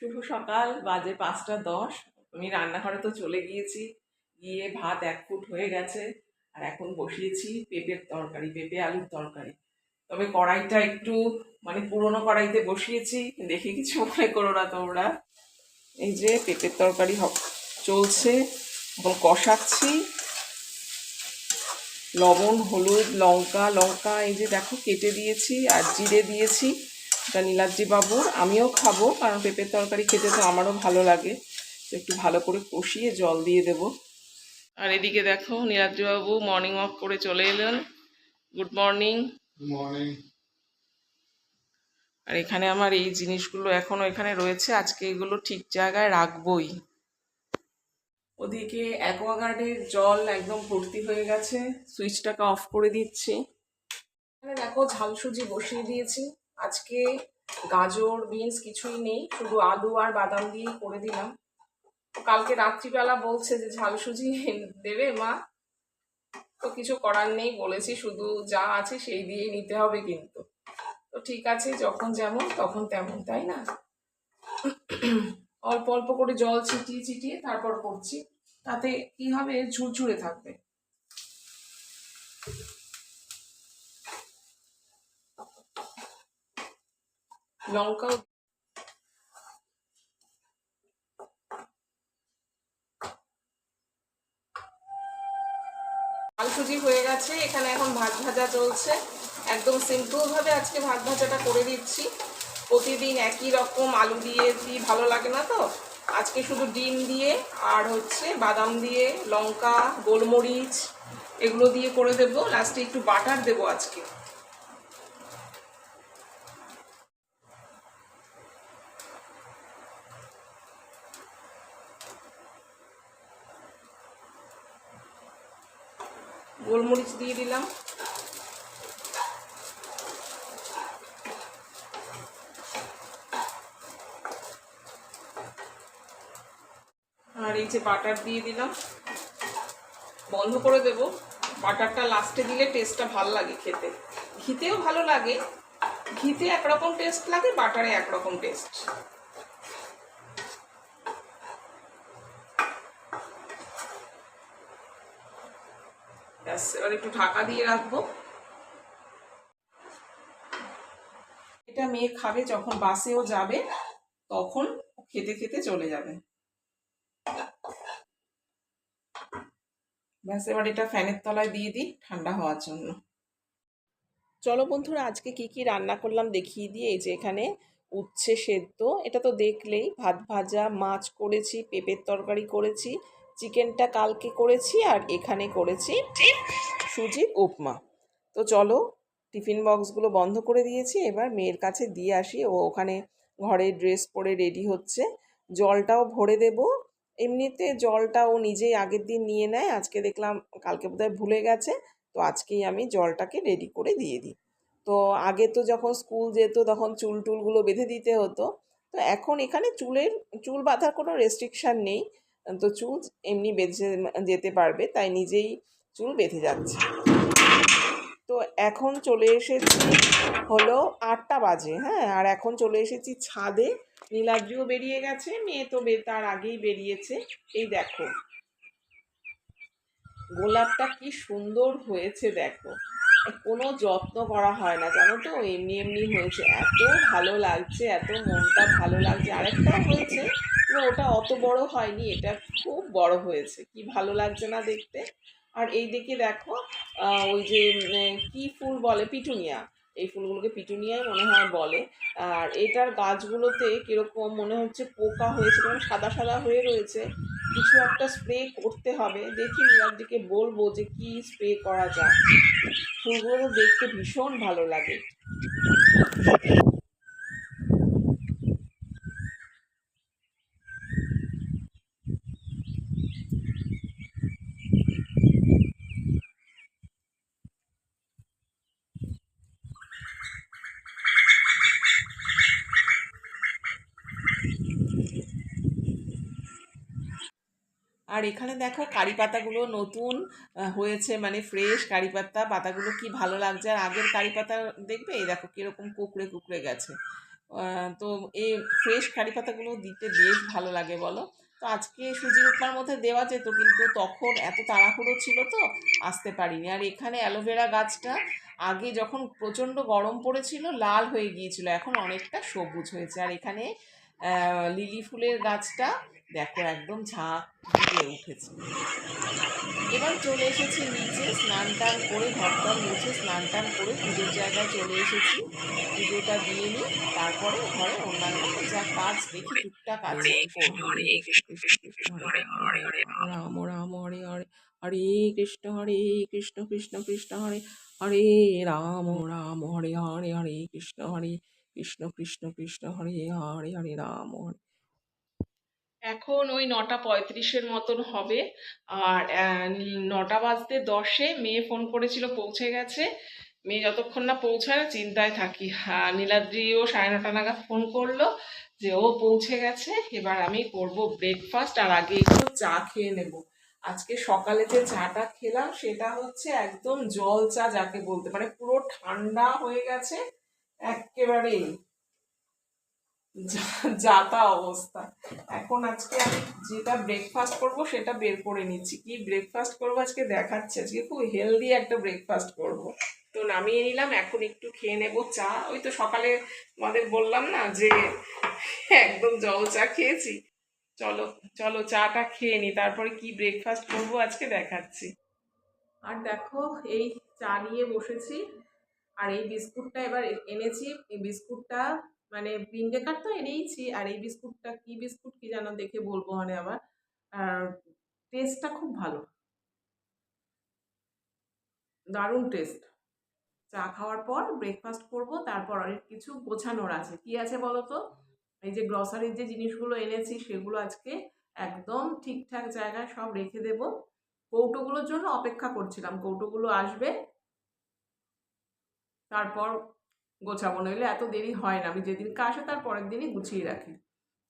শুভ সকাল, বাজে পাঁচটা দশ। আমি রান্নাঘরে তো চলে গিয়েছি। গিয়ে ভাত এক ফুট হয়ে গেছে। আর এখন বসিয়েছি পেঁপের তরকারি, পেঁপে আলুর তরকারি। তবে কড়াইটা একটু মানে পুরোনো কড়াইতে বসিয়েছি। দেখে কিছু মনে করো না তোমরা। এই যে পেঁপের তরকারি চলছে। এখন কষাচ্ছি। লবণ, হলুদ, লঙ্কা লঙ্কা, এই যে দেখো, কেটে দিয়েছি আর জিরে দিয়েছি। এটা নীলাদ্রি বাবুর আমিও খাব কারণ পেঁপের তরকারি খেতে তো আমারও ভালো লাগে। তো একটু ভালো করে কষিয়ে জল দিয়ে দেব। আর এদিকে দেখো নীলাদ্রি বাবু মর্নিং ওয়াক করে চলে এলেন। Good morning morning. আর এখানে আমার এই জিনিসগুলো এখনও এখানে রয়েছে আজকে এগুলো ঠিক জায়গায় রাখবই। ওদিকে অ্যাকোয়াগার্ডের জল একদম ভর্তি হয়ে গেছে সুইচটাকে অফ করে দিচ্ছি। এখানে দেখো ঝাল সুজি বসিয়ে দিয়েছি। আজকে গাজর, বিনস কিছুই নেই, শুধু আলু আর বাদাম দিয়েই করে দিলাম। কালকে রাত্রিবেলা বলছে যে ঝাল সুজি দেবে মা। তো কিছু করার নেই, বলেছি শুধু যা আছে সেই দিয়েই নিতে হবে কিন্তু। তো ঠিক আছে, যখন যেমন তখন তেমন, তাই না? অল্প অল্প করে জল ছিটিয়ে ছিটিয়ে তারপর করছি। তাতে কি হবে? ঝুরঝুরে থাকবে। লঙ্কাও আলু সুজি হয়ে গেছে, এখানে এখন ভাত ভাজা চলছে। একদম সিম্পল ভাবে আজকে ভাত ভাজাটা করে দিচ্ছি। প্রতিদিন একই রকম আলু দিয়ে দিই ভালো লাগে না তো? আজকে শুধু ডিম দিয়ে আর হচ্ছে বাদাম দিয়ে, লঙ্কা, গোলমরিচ, এগুলো দিয়ে করে দেবো। লাস্টে একটু বাটার দেবো আজকে। গোলমরিচ দিয়ে দিলাম। আর এই যে বাটার দিয়ে দিলাম। বন্ধ করে দেব। বাটারটা লাস্টে দিলে টেস্টটা ভালো লাগে খেতে। ঘিতেও ভালো লাগে। ঘিতে একরকম টেস্ট লাগে, বাটারে একরকম টেস্ট একটু ঢাকা দিয়ে রাখব। এটা মেয়ে খাবে যখন বাসেও যাবে, তখন খেতে খেতে চলে যাবে। ব্যাস, এবার এটা ফ্যানের তলায় দিয়ে দিই, ঠান্ডা হওয়ার জন্য। চলো বন্ধুরা, আজকে কি কি রান্না করলাম দেখিয়ে দিয়ে, এই যে এখানে উচ্ছে সেদ্ধ। এটা তো দেখলেই, ভাত ভাজা, মাছ করেছি, পেঁপের তরকারি করেছি চিকেনটা কালকে করেছি আর এখানে করেছি সুজির উপমা। তো চলো, টিফিন বক্সগুলো বন্ধ করে দিয়েছি। এবার মেয়ের কাছে দিয়ে আসি। ও ওখানে ঘরে ড্রেস পরে রেডি হচ্ছে। জলটাও ভরে দেব। এমনিতে জলটা ও নিজেই আগের দিন নিয়ে নেয়। আজকে দেখলাম কালকে বোধহয় ভুলে গেছে। তো আজকেই আমি জলটাকে রেডি করে দিয়ে দিই। তো আগে তো যখন স্কুল যেত তখন চুল টুলগুলো বেঁধে দিতে হতো। তো এখন এখানে চুলের, চুল বাঁধার কোনো রেস্ট্রিকশান নেই। তো চুল এমনি বেঁধে যেতে পারবে, তাই নিজেই চুল বেঁধে যাচ্ছে। তো এখন চলে এসেছি হলো আটটা বাজে হ্যাঁ? আর এখন চলে এসেছি ছাদে। নীলাদ্রিও বেরিয়ে গেছে, মেয়ে তো তার আগেই বেরিয়েছে। এই দেখো। গোলাপটা কি সুন্দর হয়েছে দেখো। কোনো যত্ন করা হয় না, জানো তো? এমনি এমনি হয়েছে। এত ভালো লাগছে, এত মনটা ভালো লাগছে। আরেকটা হয়েছে কিন্তু ওটা অত বড় হয়নি, এটা খুব বড় হয়েছে। কি ভালো লাগছে না দেখতে? আর এই দিকে দেখো ওই যে কি ফুল বলে? পিটুনিয়া। এই ফুলগুলোকে পিটুনিয়াই মনে হয় বলে। আর এটার গাছগুলোতে কীরকম মনে হচ্ছে পোকা হয়েছে কারণ সাদা সাদা হয়ে রয়েছে। কিছু একটা স্প্রে করতে হবে। দেখি দিকে বলব যে কি স্প্রে করা যায়। ফুলগুলো দেখতে ভীষণ ভালো লাগে। আর এখানে দেখো কারি পাতাগুলো নতুন হয়েছে মানে ফ্রেশ কারি পাতা, পাতাগুলো কি ভালো লাগছে। আর আগের কারি পাতা দেখবে? এই দেখো কীরকম কুকড়ে কুকড়ে গেছে। তো এই ফ্রেশ কারি পাতাগুলো দিতে বেশ ভালো লাগে বলো। তো আজকে সুজি উপমার মধ্যে দেওয়া যেত, কিন্তু তখন এত তাড়াহুড়ো ছিল তো, আসতে পারিনি। আর এখানে অ্যালোভেরা গাছটা আগে যখন প্রচণ্ড গরম পড়েছিল, লাল হয়ে গিয়েছিল। এখন অনেকটা সবুজ হয়েছে। আর এখানে লিলি ফুলের গাছটা দেখো একদম ঝাঁক দিয়ে উঠেছে এবার চলে এসেছি নিচে স্নান টান করে ঘরটার মুছে স্নান টান করে পুজোর জায়গায় চলে এসেছি পুজোটা দিয়ে নিই তারপরে ঘরে অন্যান্য যা কাজ দেখি টুকটাক আছে রাম রাম হরে হরে হরে কৃষ্ণ হরে কৃষ্ণ কৃষ্ণ কৃষ্ণ হরে হরে রাম রাম হরে হরে হরে কৃষ্ণ হরে কৃষ্ণ কৃষ্ণ কৃষ্ণ হরে হরে হরে রাম হরে এখন ওই নটা পঁয়ত্রিশের মতন হবে। আর নটা বাজতে দশে মেয়ে ফোন করেছিল, পৌঁছে গেছে। মেয়ে যতক্ষণ না পৌঁছায়, চিন্তায় থাকি। নীলাদ্রিও সাড়ে নটা নাগাদ ফোন করল যে, ও পৌঁছে গেছে, এবার আমি করব ব্রেকফাস্ট আর আগে একটু চা খেয়ে নেব। আজকে সকালে যে চাটা খেলাম, সেটা হচ্ছে একদম জল চা, যাকে বলতে পারে পুরো ঠান্ডা হয়ে গেছে, একেবারেই। যা- যাতা অবস্থা। এখন আজকে আমি যেটা ব্রেকফাস্ট করব সেটা বের করে নিচ্ছি। কি ব্রেকফাস্ট করব আজকে দেখাচ্ছে। আজকে খুব হেলদি একটা ব্রেকফাস্ট করব। তো নামিয়ে নিলাম, এখন একটু খেয়ে নেব চা। ওই তো সকালে আমাদের বললাম না যে একদম জল চা খেয়েছি। চলো চলো চাটা খেয়ে নি। তারপরে কি ব্রেকফাস্ট করব আজকে দেখাচ্ছি। আর দেখো, এই চা নিয়ে বসেছি। আর এই বিস্কুটটা এবার এনেছি। এই বিস্কুটটা মানে ভিনডেকার তো এনেইছি, আর এই বিস্কুটটা কি বিস্কুট কি জানো দেখে বলব মানে আবার আর টেস্টটা খুব ভালো। দারুণ টেস্ট চা খাওয়ার পর ব্রেকফাস্ট করব, তারপর অনেক কিছু গোছানোর আছে। কি আছে বলো তো এই যে গ্রসারির যে জিনিসগুলো এনেছি, সেগুলো আজকে একদম ঠিকঠাক জায়গায় সব রেখে দেব। কৌটোগুলোর জন্য অপেক্ষা করছিলাম। কৌটোগুলো আসবে। তারপর গোছাবো, নইলে এত দেরি হয় না। আমি যেদিনকে আসে তার পরের দিনই গুছিয়ে রাখি।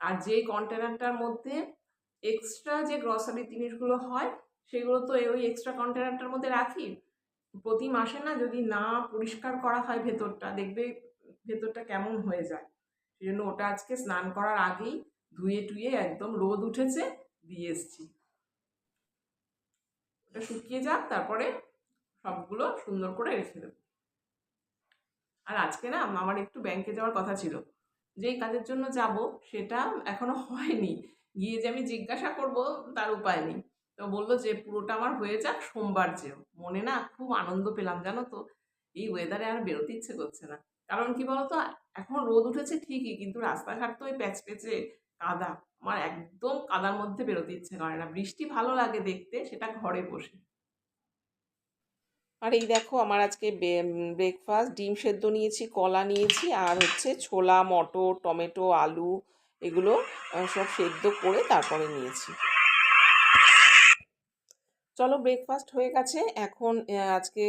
আর যেই কন্টেনারটার মধ্যে এক্সট্রা যে গ্রসারি জিনিসগুলো হয়, সেগুলো তো ওই এক্সট্রা কন্টেনারটার মধ্যে রাখি। প্রতি মাসে না যদি না পরিষ্কার করা হয় ভেতরটা, দেখবে ভেতরটা কেমন হয়ে যায়। সেই জন্য ওটা আজকে স্নান করার আগেই ধুয়ে টুয়ে একদম রোদ উঠেছে, দিয়ে এসছি। ওটা শুকিয়ে যাক, তারপরে সবগুলো সুন্দর করে রেখে দেবো। আর আজকে না আমার একটু ব্যাংকে যাওয়ার কথা ছিল। যেই কাজের জন্য যাব সেটা এখনও হয়নি। গিয়ে যে আমি জিজ্ঞাসা করব তার উপায় নেই। তো বলল যে পুরোটা আমার হয়ে যাক, সোমবার যেও। মনে না খুব আনন্দ পেলাম, জানো তো? এই ওয়েদারে আর বেরোতে ইচ্ছে করছে না। কারণ কি বলতো? এখন রোদ উঠেছে ঠিকই, কিন্তু রাস্তাঘাট তো ওই প্যাচ পেচে কাদা। আমার একদম কাদার মধ্যে বেরোতে ইচ্ছে করে না। বৃষ্টি ভালো লাগে দেখতে, সেটা ঘরে বসে। আর এই দেখো আমার আজকে ব্রেকফাস্ট ডিম সেদ্ধ নিয়েছি, কলা নিয়েছি, আর হচ্ছে ছোলা, মটর, টমেটো, আলু এগুলো সব সেদ্ধ করে তারপরে নিয়েছি। চলো ব্রেকফাস্ট হয়ে গেছে। এখন আজকে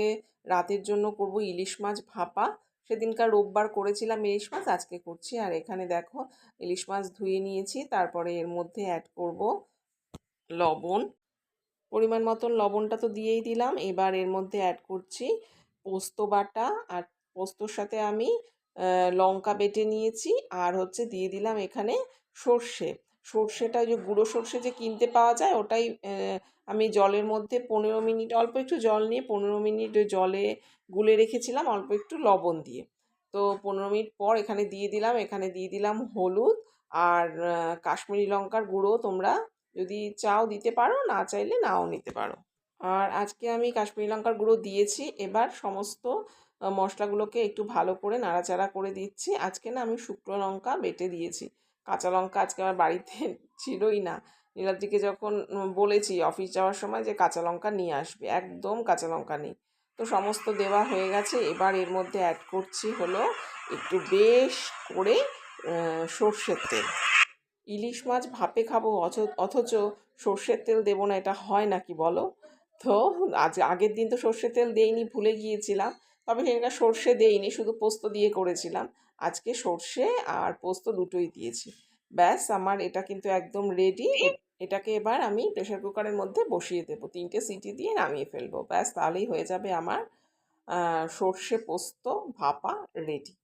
রাতের জন্য করব ইলিশ মাছ ভাপা। সেদিনকার রোববার করেছিলাম ইলিশ মাছ, আজকে করছি। আর এখানে দেখো, ইলিশ মাছ ধুয়ে নিয়েছি, তারপরে এর মধ্যে অ্যাড করব লবণ। পরিমাণ মতন লবণটা তো দিয়েই দিলাম। এবার এর মধ্যে অ্যাড করছি পোস্ত বাটা আর পোস্তর সাথে আমি লঙ্কা বেটে নিয়েছি আর হচ্ছে দিয়ে দিলাম এখানে সর্ষে। সর্ষেটা যে গুঁড়ো সর্ষে যে কিনতে পাওয়া যায় ওটাই আমি জলের মধ্যে পনেরো মিনিট, অল্প একটু জল নিয়ে পনেরো মিনিট জলে গুলে রেখেছিলাম অল্প একটু লবণ দিয়ে। তো পনেরো মিনিট পর এখানে দিয়ে দিলাম। এখানে দিয়ে দিলাম হলুদ আর কাশ্মীরি লঙ্কার গুঁড়ো তোমরা যদি চাও দিতে পারো, না চাইলে নাও নিতে পারো। আর আজকে আমি কাশ্মীরি লঙ্কার গুঁড়ো দিয়েছি। এবার সমস্ত মশলাগুলোকে একটু ভালো করে নাড়াচাড়া করে দিচ্ছি। আজকে না আমি শুকনো লঙ্কা বেটে দিয়েছি। কাঁচা লঙ্কা আজকে আমার বাড়িতে ছিলই না। নীলাদ্রিকে যখন বলেছি অফিস যাওয়ার সময় যে কাঁচা লঙ্কা নিয়ে আসবে, একদম কাঁচা লঙ্কা নেই। তো সমস্ত দেওয়া হয়ে গেছে। এবার এর মধ্যে অ্যাড করছি হলো একটু বেশ করে সর্ষের তেল। ইলিশ মাছ ভাপে খাব, অথ- অথচ সর্ষের তেল দেবো না, এটা হয় নাকি বলো? তো আজ, আগের দিন তো সর্ষের তেল দেইনি, ভুলে গিয়েছিলাম। তবে সেটা সর্ষে দেইনি, শুধু পোস্ত দিয়ে করেছিলাম। আজকে সর্ষে আর পোস্ত দুটোই দিয়েছি। ব্যাস, আমার এটা কিন্তু একদম রেডি এটাকে এবার আমি প্রেশার কুকারের মধ্যে বসিয়ে দেবো। তিনটে সিটি দিয়ে নামিয়ে ফেলব। ব্যাস, তাহলেই হয়ে যাবে আমার সর্ষে পোস্ত ভাপা রেডি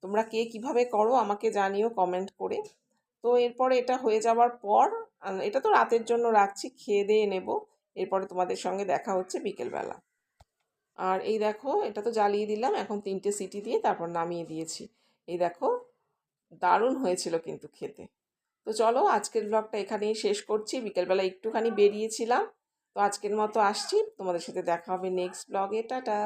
তোমরা কে কীভাবে করো আমাকে জানিও কমেন্ট করে। তো এরপরে এটা হয়ে যাওয়ার পর এটা তো রাতের জন্য রাখছি, খেয়ে দিয়ে নেব। এরপরে তোমাদের সঙ্গে দেখা হচ্ছে বিকেলবেলা। আর এই দেখো, এটা তো জ্বালিয়ে দিলাম, এখন তিনটে সিটি দিয়ে তারপর নামিয়ে দিয়েছি। এই দেখো, দারুণ হয়েছিল কিন্তু খেতে। তো চলো, আজকের ব্লগটা এখানেই শেষ করছি। বিকেলবেলা একটুখানি বেরিয়েছিলাম। তো আজকের মতো আসছি। তোমাদের সাথে দেখা হবে নেক্সট ব্লগে টাটা!